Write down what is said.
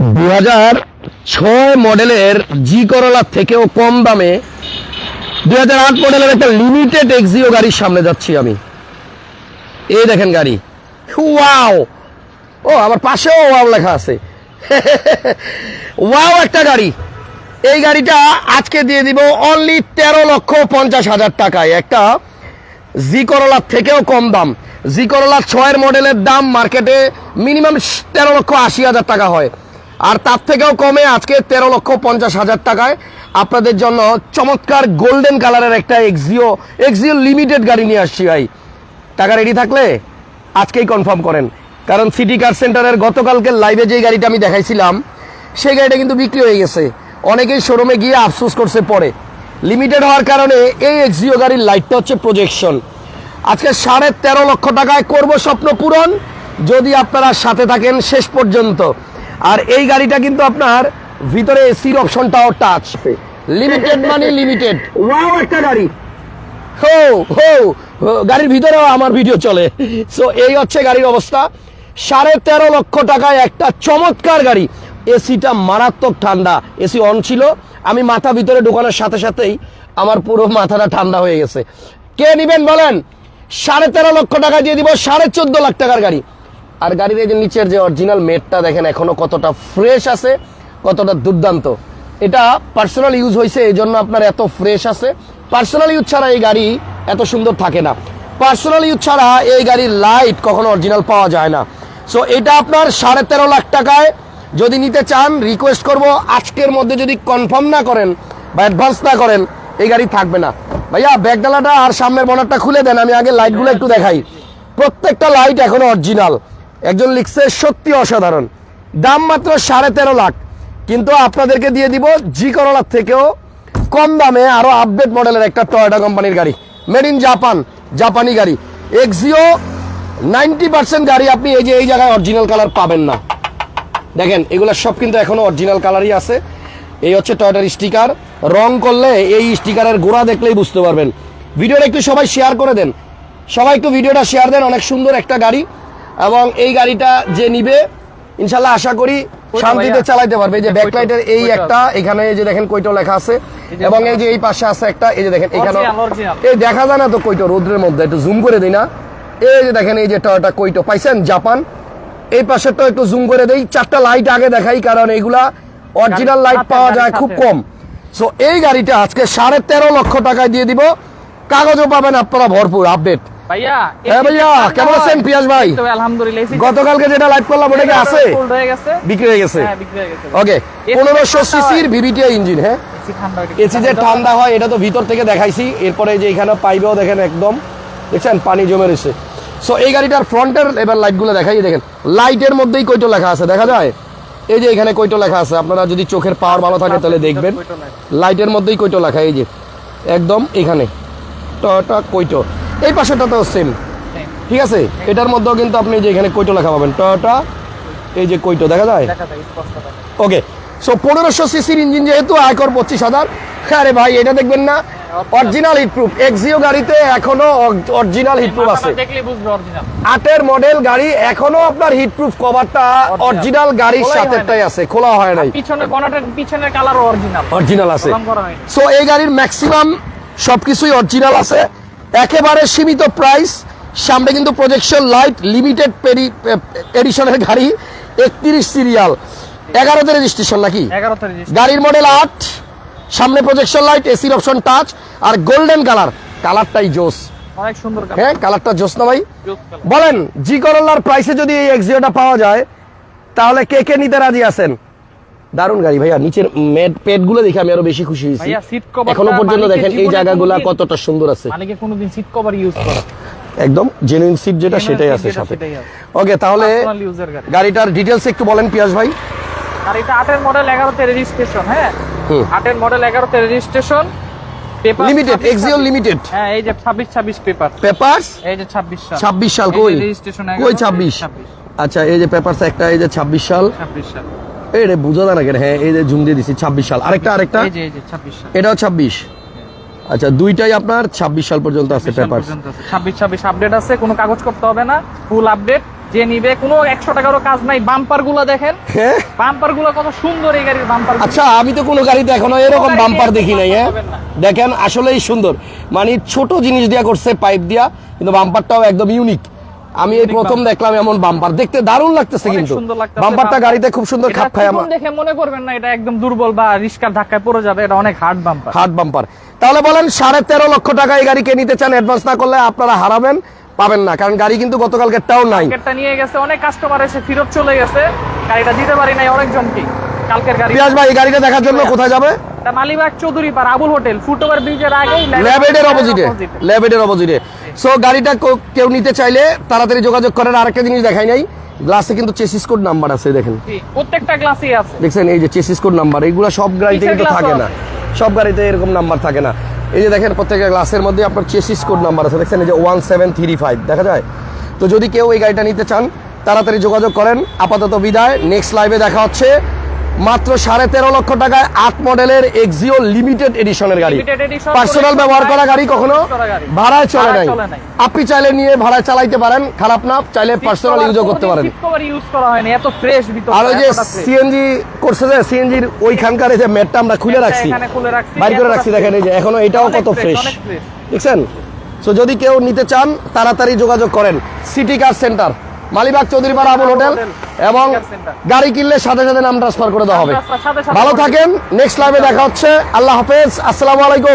দু হাজার ছয় মডেলের জি করলার থেকেও কম দামে দুই হাজার আট মডেলের একটা লিমিটেড এক্সিও গাড়ির সামনে যাচ্ছি আমি। এই দেখেন গাড়ি। ওয়াও ও, আমার পাশেও ওয়াও লেখা আছে। ওয়াও একটা গাড়ি। এই গাড়িটা আজকে দিয়ে দিব অনলি তেরো লক্ষ পঞ্চাশ হাজার টাকায়। একটা জি করলার থেকেও কম দাম। জি করলা ছয়ের মডেলের দাম মার্কেটে মিনিমাম তেরো লক্ষ আশি হাজার টাকা হয়। আর তার থেকেও কমে আজকে তেরো লক্ষ পঞ্চাশ হাজার টাকায়। আপনাদের জন্য চমৎকার গোল্ডেন কালারের একটা এক্সিও এক্সিও লিমিটেড গাড়ি নিয়ে আসছি ভাই। টাকা রেডি থাকলে আজকেই কনফার্ম করেন। কারণ সিটি কার সেন্টারের গতকালকে লাইভে যে গাড়িটা আমি দেখাইছিলাম, সেই গাড়িটা কিন্তু বিক্রি হয়ে গেছে। অনেকেই শোরুমে গিয়ে আফসোস করছে পরে। লিমিটেড হওয়ার কারণে এই এক্সিও গাড়ির লাইটটা হচ্ছে প্রজেকশন আজকে সাড়ে তেরো লক্ষ টাকায় করব স্বপ্ন পূরণ। যদি আপনারা সাথে থাকেন শেষ পর্যন্ত। আর এই গাড়িটা কিন্তু আপনার ভিতরে এসির অপশনটাও টাচ লিমিটেড মানে লিমিটেড ওয়াও একটা গাড়ি। হো হো গাড়ির ভিতরেও আমার ভিডিও চলে। সো এই হচ্ছে গাড়ির অবস্থা। সাড়ে তেরো লক্ষ টাকায় একটা চমৎকার গাড়ি। এসিটা মারাত্মক ঠান্ডা। এসি অন ছিল। আমি মাথা ভিতরে ঢোকানোর সাথে সাথেই আমার পুরো মাথাটা ঠান্ডা হয়ে গেছে। কে নিবেন বলেন? সাড়ে তেরো লক্ষ টাকা দিয়ে দিব সাড়ে চোদ্দ লাখ টাকার গাড়ি। আর গাড়ির এই যে নিচের যে অরিজিনাল মেটটা দেখেন, এখনও কতটা ফ্রেশ আছে, কতটা দুর্দান্ত। এটা পার্সোনাল ইউজ হয়েছে এই জন্য আপনার এত ফ্রেশ আছে। পার্সোনাল ইউজ ছাড়া এই গাড়ি এত সুন্দর থাকে না। পার্সোনাল ইউজ ছাড়া এই গাড়ির লাইট কখনো অরিজিনাল পাওয়া যায় না। সো এটা আপনার সাড়ে তেরো লাখ টাকায় যদি নিতে চান রিকোয়েস্ট করব, আজকের মধ্যে যদি কনফার্ম না করেন বা অ্যাডভান্স না করেন, এই গাড়ি থাকবে না। ভাইয়া, ব্যাগডালাটা আর সামনের বনারটা খুলে দেন, আমি আগে লাইটগুলো একটু দেখাই। প্রত্যেকটা লাইট এখনও অরিজিনাল একজন লিখছে, সত্যি অসাধারণ। দাম মাত্র সাড়ে তেরো লাখ। কিন্তু আপনাদেরকে দিয়ে দিব জি করলার থেকেও কম দামে আরও আপডেট মডেলের একটা টয়োটা কোম্পানির গাড়ি। মেড ইন জাপান জাপানি গাড়ি। এক্সিও নাইনটি পার্সেন্ট গাড়ি আপনি এই যে, এই জায়গায় অরিজিনাল কালার পাবেন না। দেখেন, এগুলো সব কিন্তু এখনও অরিজিনাল কালারই আছে। এই হচ্ছে টয়টার স্টিকার রং করলে এই স্টিকারের গোড়া দেখলেই বুঝতে পারবেন। ভিডিওটা একটু সবাই শেয়ার করে দেন। সবাই একটু ভিডিওটা শেয়ার দেন, অনেক সুন্দর একটা গাড়ি। এবং এই গাড়িটা যে নিবে ইনশাল্লাহ আশা করি শান্তিতে। চালাইতে পারবে। এই যে ব্যাকলাইটের এই একটা এখানে এই যে দেখেন কইটো লেখা আছে। এবং এই যে এই পাশে আছে একটা এই যে দেখেন এখানে। এই দেখা যায় না তো কইটো রোদ্রের মধ্যে একটু জুম করে দিই না। এই যে দেখেন এই যে টয়টা কইটো পাইছেন? জাপান। এই পাশেরটা একটু জুম করে দেই। চারটা লাইট আগে দেখাই কারণ এগুলা অরিজিনাল লাইট পাওয়া যায় খুব কম। সো এই গাড়িটা আজকে সাড়ে তেরো লক্ষ টাকায় দিয়ে দিব। কাগজও পাবেন আপনারা ভরপুর আপডেট ভাইয়া হ্যাঁ ভাইয়া, কেমন আছেন পিয়াস ভাই? আলহামদুলিল্লাহ গতকালকে যেটা লাইভ করলাম ওটা কি আছে? Sold হয়ে গেছে। বিক্রি গেছে? বিক্রি গেছে। ওকে পনেরোশো ঠান্ডা সিসির হয়। ভিভিটিআই ইঞ্জিন হ্যাঁ? এসি ঠান্ডা হয়ে এসি যে ঠান্ডা হয়। এটা তো ভিতর থেকে দেখাইছি। এরপরে যে এখানে পাইবেও দেখেন একদম। দেখছেন? পানি জমে রয়েছে। সো এই গাড়িটার ফ্রন্টের এবার লাইটগুলো দেখাই দেখেন। লাইটের মধ্যেই কইটো লেখা আছে দেখা যায়? এই যে এখানে কইটো লেখা আছে আপনারা যদি চোখের পাওয়ার ভালো থাকে তাহলে দেখবেন। লাইটের মধ্যেই কইটো লেখা এই যে। একদম এখানে। টয়টা কইটো এই পাশেটাতেও সেম ঠিক আছে? এটার মধ্যেও কিন্তু আপনি যে এখানে কইটো লেখা পাবেন টয়টা এই যে কইটো দেখা যায়? দেখা যায় স্পষ্ট ওকে সো পনেরোশো সিসির ইঞ্জিন যেহেতু আয়কর পঁচিশ হাজার। আরে ভাই এটা দেখবেন না? অরিজিনাল হিটপ্রুফ এক্সিও গাড়িতে এখনও অরিজিনাল হিটপ্রুফ আছে। আটের মডেল গাড়ি এখনও আপনার হিটপ্রুফ কভারটা অরিজিনাল গাড়ির সাথেটাই আছে খোলা হয় নাই। পিছনে বনাটের পিছনের কালার অরিজিনাল অরিজিনাল আছে। সো এই গাড়ির ম্যাক্সিমাম সবকিছুই অরিজিনাল আছে। একেবারে সীমিত প্রাইস সামনে কিন্তু প্রজেকশন লাইট লিমিটেড পেরি এডিশনের গাড়ি একত্রিশ সিরিয়াল এগারোতে রেজিস্ট্রেশন নাকি? গাড়ির মডেল আট। সামনে প্রজেকশন লাইট এসির অপশন টাচ আর গোল্ডেন কালার কালারটাই জোস। অনেক সুন্দর হ্যাঁ কালারটা জোস না ভাই? বলেন জি করোলার প্রাইসে যদি এই এক্সিওটা পাওয়া যায় তাহলে কে কে নিতে রাজি আছেন? দারুণ গাড়ি ভাইয়া নিচের পেটগুলো দেখে আমি আরও বেশি খুশি হয়েছি। সিট কভার এখনও পর্যন্ত দেখেন এই জায়গাগুলো কতটা সুন্দর আছে। মালিকে কোনোদিন সিট কভার ইউজ করে? একদম জেনুইন সিট যেটা সেটাই আছে সাথে। ওকে তাহলে গাড়িটার ডিটেলস একটু বলেন পিয়াস ভাই। আর এটা আটের মডেল এগারোতে রেজিস্ট্রেশন হ্যাঁ। আটের মডেল এগারোতে registration paper limited Axio limited হ্যাঁ এই যে ছাব্বিশ ছাব্বিশ পেপার পেপারস এই যে ছাব্বিশ সাল। ছাব্বিশ সাল এই কই? registration কই 11, ছাব্বিশ? 26 আচ্ছা এই যে পেপারস একটা এই যে ছাব্বিশ সাল। ছাব্বিশ সাল। এই রে বুঝা যায় না কেন? হ্যাঁ এই যে জুম দিয়ে দিছি ছাব্বিশ সাল। আরেকটা আরেকটা? এটাও ছাব্বিশ। আচ্ছা দুইটাই আপনার ছাব্বিশ সাল পর্যন্ত আছে পেপার ছাব্বিশ ছাব্বিশ আপডেট আছে কোনো কাগজ করতে হবে না ফুল আপডেট যে নিবে কোনো একশো টাকারও কাজ নাই। বাম্পারগুলো দেখেন। হ্যাঁ? বাম্পারগুলো কত সুন্দর এই গাড়ির বাম্পার। আচ্ছা আমি তো কোনো গাড়িতে এখনও এরকম বাম্পার দেখি নাই হ্যাঁ? দেখেন আসলেই সুন্দর। মানে ছোট জিনিস দিয়া করছে পাইপ দিয়া কিন্তু বাম্পারটাও একদম ইউনিক আমি এই প্রথম দেখলাম এমন বাম্পার। দেখতে দারুণ লাগতেছে কিন্তু। বাম্পারটা গাড়িতে খুব সুন্দর খাপ খায় আমার। দেখে মনে করবেন না এটা একদম দুর্বল বা রিস্কার ধাক্কায় পড়ে যাবে এটা অনেক হার্ড বাম্পার। Hard bumper. তাহলে বলেন সাড়ে তেরো লক্ষ টাকা এই গাড়ি কে নিতে চান অ্যাডভান্স না করলে আপনারা হারাবেন পাবেন না কারণ গাড়ি কিন্তু গতকালকে টাউন নাই নিয়ে গেছে অনেক কাস্টমার এসে ফিরত চলে গেছে গাড়িটা দিতে পারি নাই অনেকজনকে। কালকের গাড়ি। পিয়াস ভাই এই গাড়িটা দেখার জন্য কোথায় যাবে? এটা মালিবাগ চৌধুরী পার আবুল হোটেল ফুটওভার ব্রিজের আগেই ল্যাবেডের অপোজিটে ল্যাবেডের অপোজিটে সো গাড়িটা কেউ নিতে চাইলে তাড়াতাড়ি যোগাযোগ করেন। আরেকটা জিনিস দেখাই নাই। গ্লাসে কিন্তু চেসিস কোড নাম্বার আছে দেখেন। প্রত্যেকটা গ্লাসই আছে। দেখছেন এই যে চেসিস কোড নাম্বার এইগুলো সব গাড়িতে কিন্তু থাকে না। সব গাড়িতে এরকম নাম্বার থাকে না। এই যে দেখেন প্রত্যেকটা গ্লাসের মধ্যে আপনার চেসিস কোড নাম্বার আছে। দেখছেন এই যে ওয়ান সেভেন থ্রি ফাইভ দেখা যায়? তো যদি কেউ এই গাড়িটা নিতে চান তাড়াতাড়ি যোগাযোগ করেন। আপাতত বিদায়। নেক্সট লাইভে দেখা হচ্ছে। মাত্র সাড়ে তেরো লক্ষ টাকায় আট মডেলের এক্সিও লিমিটেড এডিশনের গাড়ি। পার্সোনাল ব্যবহার করা গাড়ি কখনো? ভাড়ায় চলে নাই। আপনি চাইলে নিয়ে ভাড়ায় চালাইতে পারেন খারাপ না চাইলে পার্সোনাল ইউজও করতে পারেন। আর ওই যে সিএনজি করছে যে সিএনজির ওইখানকার যে ম্যাটটা আমরা খুলে রাখছি বাইর করে রাখছি দেখেন এই যে এখনও এটাও কত ফ্রেশ দেখছেন? সো যদি কেউ নিতে চান তাড়াতাড়ি যোগাযোগ করেন। City car centre Malibagh Chowdhurypara Abul hotel এবং। গাড়ি কিনলে সাথে সাথে নাম ট্রান্সফার করে দেওয়া হবে। ভালো থাকেন নেক্সট লাইভে দেখা হচ্ছে। আল্লাহ হাফেজ আসসালামু আলাইকুম।